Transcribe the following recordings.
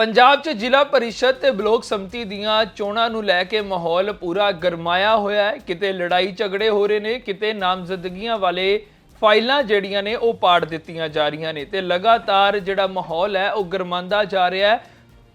ਪੰਜਾਬ 'ਚ ਜ਼ਿਲ੍ਹਾ ਪਰਿਸ਼ਦ ਤੇ ਬਲੋਕ ਸਮਿਤੀ ਦੀਆਂ ਚੋਣਾਂ ਨੂੰ ਲੈ ਕੇ ਮਾਹੌਲ ਪੂਰਾ ਗਰਮਾਇਆ ਹੋਇਆ ਹੈ। ਕਿਤੇ ਲੜਾਈ ਝਗੜੇ ਹੋ ਰਹੇ ਨੇ, ਕਿਤੇ ਨਾਮਜ਼ਦਗੀਆਂ ਵਾਲੇ ਫਾਈਲਾਂ ਜਿਹੜੀਆਂ ਨੇ ਉਹ ਪਾੜ ਦਿੱਤੀਆਂ ਜਾ ਰਹੀਆਂ ਨੇ ਤੇ ਲਗਾਤਾਰ ਜਿਹੜਾ ਮਾਹੌਲ ਹੈ ਉਹ ਗਰਮਾਂਦਾ ਜਾ ਰਿਹਾ ਹੈ।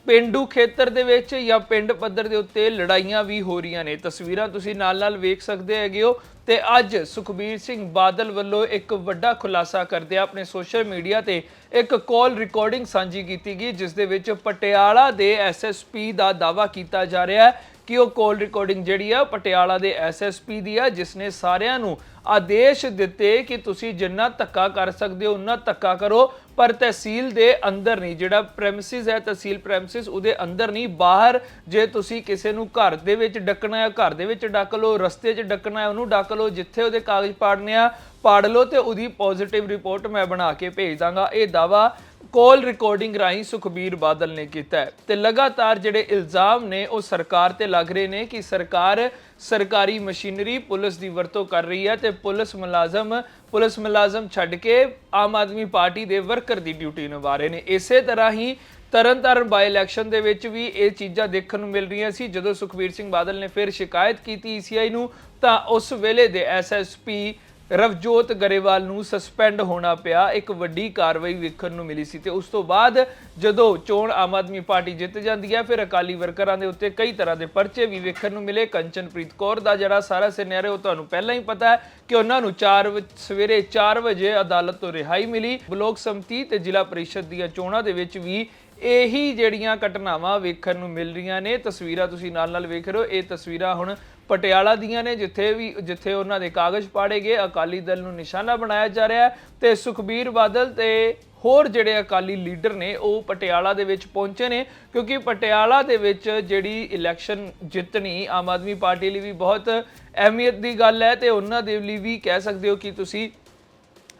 ਪਿੰਡੂ ਖੇਤਰ ਦੇ ਵਿੱਚ ਜਾਂ ਪਿੰਡ ਪੱਧਰ ਦੇ ਉੱਤੇ ਲੜਾਈਆਂ ਵੀ ਹੋ ਰਹੀਆਂ ਨੇ। ਤਸਵੀਰਾਂ ਤੁਸੀਂ ਨਾਲ-ਨਾਲ ਵੇਖ ਸਕਦੇ ਹੈਗੇ ਹੋ। ਤੇ ਅੱਜ ਸੁਖਬੀਰ ਸਿੰਘ ਬਾਦਲ ਵੱਲੋਂ ਇੱਕ ਵੱਡਾ ਖੁਲਾਸਾ ਕਰਦੇ ਆਪਣੇ ਸੋਸ਼ਲ ਮੀਡੀਆ ਤੇ ਇੱਕ ਕਾਲ ਰਿਕਾਰਡਿੰਗ ਸਾਂਝੀ ਕੀਤੀ ਗਈ, ਜਿਸ ਦੇ ਵਿੱਚ ਪਟਿਆਲਾ ਦੇ ਐਸਐਸਪੀ ਦਾ ਦਾਵਾ ਕੀਤਾ ਜਾ ਰਿਹਾ ਹੈ ਕਿ ਉਹ ਕਾਲ ਰਿਕਾਰਡਿੰਗ ਜਿਹੜੀ ਆ ਪਟਿਆਲਾ ਦੇ ਐਸਐਸਪੀ ਦੀ ਆ, ਜਿਸ ਨੇ ਸਾਰਿਆਂ ਨੂੰ ਆਦੇਸ਼ ਦਿੱਤੇ ਕਿ ਤੁਸੀਂ ਜਿੰਨਾ ਧੱਕਾ ਕਰ ਸਕਦੇ ਹੋ, ਉਨਾ ਧੱਕਾ ਕਰੋ, ਪਰ ਤਹਿਸੀਲ ਦੇ ਅੰਦਰ ਨਹੀਂ। ਜਿਹੜਾ ਪ੍ਰੈਮਿਸਿਸ ਹੈ, ਤਹਿਸੀਲ ਪ੍ਰੈਮਿਸਿਸ ਉਹਦੇ ਅੰਦਰ ਨਹੀਂ। ਬਾਹਰ ਜੇ ਤੁਸੀਂ ਕਿਸੇ ਨੂੰ ਘਰ ਦੇ ਵਿੱਚ ਡੱਕਣਾ ਹੈ, ਘਰ ਦੇ ਵਿੱਚ ਡੱਕ ਲਓ, ਰਸਤੇ 'ਚ ਡੱਕਣਾ ਹੈ, ਉਹਨੂੰ ਡੱਕ ਲਓ, ਜਿੱਥੇ ਉਹਦੇ ਕਾਗਜ਼ ਪਾੜਨੇ ਆ, ਪਾੜ ਲਓ ਤੇ ਉਹਦੀ ਪੋਜ਼ਿਟਿਵ ਰਿਪੋਰਟ ਮੈਂ ਬਣਾ ਕੇ ਭੇਜ ਦਾਂਗਾ। ਇਹ ਦਾਵਾ ਕਾਲ ਰਿਕਾਰਡਿੰਗ ਰਾਹੀਂ ਸੁਖਬੀਰ ਬਾਦਲ ਨੇ ਕੀਤਾ ਹੈ। ਤੇ ਲਗਾਤਾਰ ਜਿਹੜੇ ਇਲਜ਼ਾਮ ਨੇ, ਉਹ ਸਰਕਾਰ ਤੇ ਲੱਗ ਰਹੇ ਨੇ ਕਿ ਸਰਕਾਰ ਸਰਕਾਰੀ ਮਸ਼ੀਨਰੀ ਪੁਲਿਸ ਦੀ ਵਰਤੋਂ ਕਰ ਰਹੀ ਹੈ ਤੇ ਪੁਲਿਸ ਮੁਲਾਜ਼ਮ ਪੁਲਿਸ ਮੁਲਾਜ਼ਮ ਛੱਡ ਕੇ ਆਮ ਆਦਮੀ ਪਾਰਟੀ ਦੇ ਵਰਕਰ ਦੀ ਡਿਊਟੀ ਨਿਭਾ ਰਹੇ ਨੇ। ਇਸੇ ਤਰ੍ਹਾਂ ਹੀ ਤਰਨਤਾਰਨ ਬਾਈ ਇਲੈਕਸ਼ਨ ਦੇ ਵਿੱਚ ਵੀ ਇਹ ਚੀਜ਼ਾਂ ਦੇਖਣ ਨੂੰ ਮਿਲ ਰਹੀਆਂ ਸੀ। ਜਦੋਂ ਸੁਖਬੀਰ ਸਿੰਘ ਬਾਦਲ ਨੇ ਫਿਰ ਸ਼ਿਕਾਇਤ ਕੀਤੀ ਈਸੀਆਈ ਨੂੰ, ਤਾਂ ਉਸ ਵੇਲੇ ਦੇ ਐਸਐਸਪੀ ਰਵਜੋਤ ਗਰੇਵਾਲ ਨੂੰ ਸਸਪੈਂਡ ਹੋਣਾ ਪਿਆ। ਇੱਕ ਵੱਡੀ ਕਾਰਵਾਈ ਵੇਖਣ ਨੂੰ ਮਿਲੀ ਸੀ ਤੇ ਉਸ ਤੋਂ ਬਾਅਦ ਜਦੋਂ ਚੋਣ ਆਮ ਆਦਮੀ ਪਾਰਟੀ ਜਿੱਤ ਜਾਂਦੀ ਹੈ, ਫਿਰ ਅਕਾਲੀ ਵਰਕਰਾਂ ਦੇ ਉੱਤੇ ਕਈ ਤਰ੍ਹਾਂ ਦੇ ਪਰਚੇ ਵੀ ਵੇਖਣ ਨੂੰ ਮਿਲੇ। ਕੰਚਨਪ੍ਰੀਤ ਕੌਰ ਦਾ ਜਿਹੜਾ ਸਾਰਾ ਸਿਨੈਰੀਓ ਤੁਹਾਨੂੰ ਪਹਿਲਾਂ ਹੀ ਪਤਾ ਹੈ ਕਿ ਉਹਨਾਂ ਨੂੰ 4 ਸਵੇਰੇ 4 ਵਜੇ ਅਦਾਲਤ ਤੋਂ ਰਿਹਾਈ ਮਿਲੀ। ਬਲੋਕ ਸੰਮਤੀ ਤੇ ਜ਼ਿਲ੍ਹਾ ਪਰਿਸ਼ਦ ਦੀਆਂ ਚੋਣਾਂ ਦੇ ਵਿੱਚ ਵੀ ਇਹੀ ਜਿਹੜੀਆਂ ਘਟਨਾਵਾਂ ਵੇਖਣ ਨੂੰ ਮਿਲ ਰਹੀਆਂ ਨੇ, ਤਸਵੀਰਾਂ ਤੁਸੀਂ ਨਾਲ ਨਾਲ ਵੇਖ ਰਹੇ ਹੋ। ਇਹ ਤਸਵੀਰਾਂ ਹੁਣ ਪਟਿਆਲਾ ਦੀਆਂ ਨੇ, ਜਿੱਥੇ ਵੀ, ਜਿੱਥੇ ਉਹਨਾਂ ਦੇ ਕਾਗਜ਼ ਪਾੜੇ ਗਏ। ਅਕਾਲੀ ਦਲ ਨੂੰ ਨਿਸ਼ਾਨਾ ਬਣਾਇਆ ਜਾ ਰਿਹਾ ਹੈ ਤੇ ਸੁਖਬੀਰ ਬਾਦਲ ਤੇ ਹੋਰ ਜਿਹੜੇ ਅਕਾਲੀ ਲੀਡਰ ਨੇ, ਉਹ ਪਟਿਆਲਾ ਦੇ ਵਿੱਚ ਪਹੁੰਚੇ ਨੇ, ਕਿਉਂਕਿ ਪਟਿਆਲਾ ਦੇ ਵਿੱਚ ਜਿਹੜੀ ਇਲੈਕਸ਼ਨ ਜਿੱਤਣੀ ਆਮ ਆਦਮੀ ਪਾਰਟੀ ਲਈ ਵੀ ਬਹੁਤ ਅਹਿਮੀਅਤ ਦੀ ਗੱਲ ਹੈ ਤੇ ਉਹਨਾਂ ਦੇ ਲਈ ਵੀ ਕਹਿ ਸਕਦੇ ਹੋ ਕਿ ਤੁਸੀਂ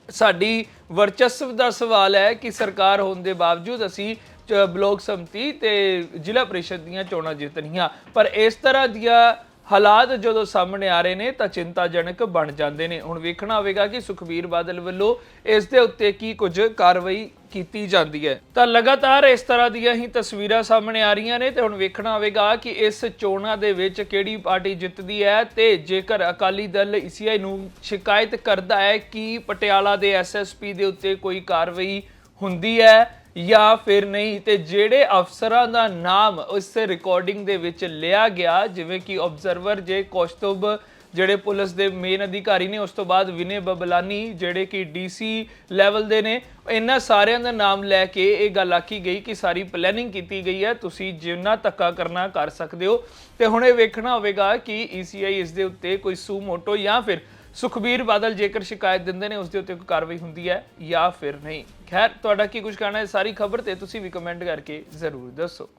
ਸਾਡੀ ਵਰਚਸਵ ਦਾ ਸਵਾਲ ਹੈ ਕਿ ਸਰਕਾਰ ਹੋਣ ਦੇ ਬਾਵਜੂਦ ਅਸੀਂ ਬਲੋਕ ਸੰਮਤੀ ਤੇ ਜ਼ਿਲ੍ਹਾ ਪ੍ਰੀਸ਼ਦ ਦੀਆਂ ਚੋਣਾਂ ਜਿੱਤਣੀਆਂ। ਪਰ ਇਸ ਤਰ੍ਹਾਂ ਦੀਆਂ ਹਾਲਾਤ ਜਦੋਂ ਸਾਹਮਣੇ ਆ ਰਹੇ ਨੇ ਤਾਂ ਚਿੰਤਾਜਨਕ ਬਣ ਜਾਂਦੇ ਨੇ। ਹੁਣ ਵੇਖਣਾ ਹੋਵੇਗਾ ਕਿ ਸੁਖਬੀਰ ਬਾਦਲ ਵੱਲੋਂ ਇਸ ਦੇ ਉੱਤੇ ਕੀ ਕੁਝ ਕਾਰਵਾਈ ਕੀਤੀ ਜਾਂਦੀ ਹੈ। ਤਾਂ ਲਗਾਤਾਰ ਇਸ ਤਰ੍ਹਾਂ ਦੀਆਂ ਹੀ ਤਸਵੀਰਾਂ ਸਾਹਮਣੇ ਆ ਰਹੀਆਂ ਨੇ ਤੇ ਹੁਣ ਵੇਖਣਾ ਹੋਵੇਗਾ ਕਿ ਇਸ ਚੋਣਾਂ ਦੇ ਵਿੱਚ ਕਿਹੜੀ ਪਾਰਟੀ ਜਿੱਤਦੀ ਹੈ ਤੇ ਜੇਕਰ ਅਕਾਲੀ ਦਲ ਈਸੀਆਈ ਨੂੰ ਸ਼ਿਕਾਇਤ ਕਰਦਾ ਹੈ ਕਿ ਪਟਿਆਲਾ ਦੇ ਐਸਐਸਪੀ ਦੇ ਉੱਤੇ ਕੋਈ ਕਾਰਵਾਈ ਹੁੰਦੀ ਹੈ ਜਾਂ ਫਿਰ ਨਹੀਂ, ਤੇ ਜਿਹੜੇ ਅਫਸਰਾਂ ਦਾ ਨਾਮ ਉਸ ਰਿਕਾਰਡਿੰਗ ਦੇ ਵਿੱਚ ਲਿਆ ਗਿਆ, ਜਿਵੇਂ ਕਿ ਆਬਜ਼ਰਵਰ ਜੇ ਕੌਸ਼ਤੁਬ ਜਿਹੜੇ ਪੁਲਿਸ ਦੇ ਮੇਨ ਅਧਿਕਾਰੀ ਨੇ, ਉਸ ਤੋਂ ਬਾਅਦ ਵਿਨੇ ਬਬਲਾਨੀ, ਜਿਹੜੇ ਕਿ ਡੀਸੀ ਲੈਵਲ ਦੇ ਨੇ, ਇਹਨਾਂ ਸਾਰਿਆਂ ਦਾ ਨਾਮ ਲੈ ਕੇ ਇਹ ਗੱਲ ਆਖੀ ਗਈ ਕਿ ਸਾਰੀ ਪਲੈਨਿੰਗ ਕੀਤੀ ਗਈ ਹੈ। ਤੁਸੀਂ ਜਿੰਨਾ ਧੱਕਾ ਕਰਨਾ ਕਰ ਸਕਦੇ ਹੋ। ਤੇ ਹੁਣ ਇਹ ਵੇਖਣਾ ਹੋਵੇਗਾ ਕਿ ਈਸੀਆਈ ਇਸ ਦੇ ਉੱਤੇ ਕੋਈ ਸੂ ਮੋਟੋ ਜਾਂ ਫਿਰ ਸੁਖਬੀਰ ਬਾਦਲ ਜੇਕਰ ਸ਼ਿਕਾਇਤ ਦਿੰਦੇ ਨੇ ਉਸ ਦੇ ਉੱਤੇ ਕੋਈ ਕਾਰਵਾਈ ਹੁੰਦੀ ਹੈ ਜਾਂ ਫਿਰ ਨਹੀਂ। ਖੈਰ, ਤੁਹਾਡਾ ਕੀ ਕੁਝ ਕਹਿਣਾ ਹੈ? ਸਾਰੀ ਖਬਰ ਤੇ ਤੁਸੀਂ ਵੀ ਕਮੈਂਟ ਕਰਕੇ ਜ਼ਰੂਰ ਦੱਸੋ।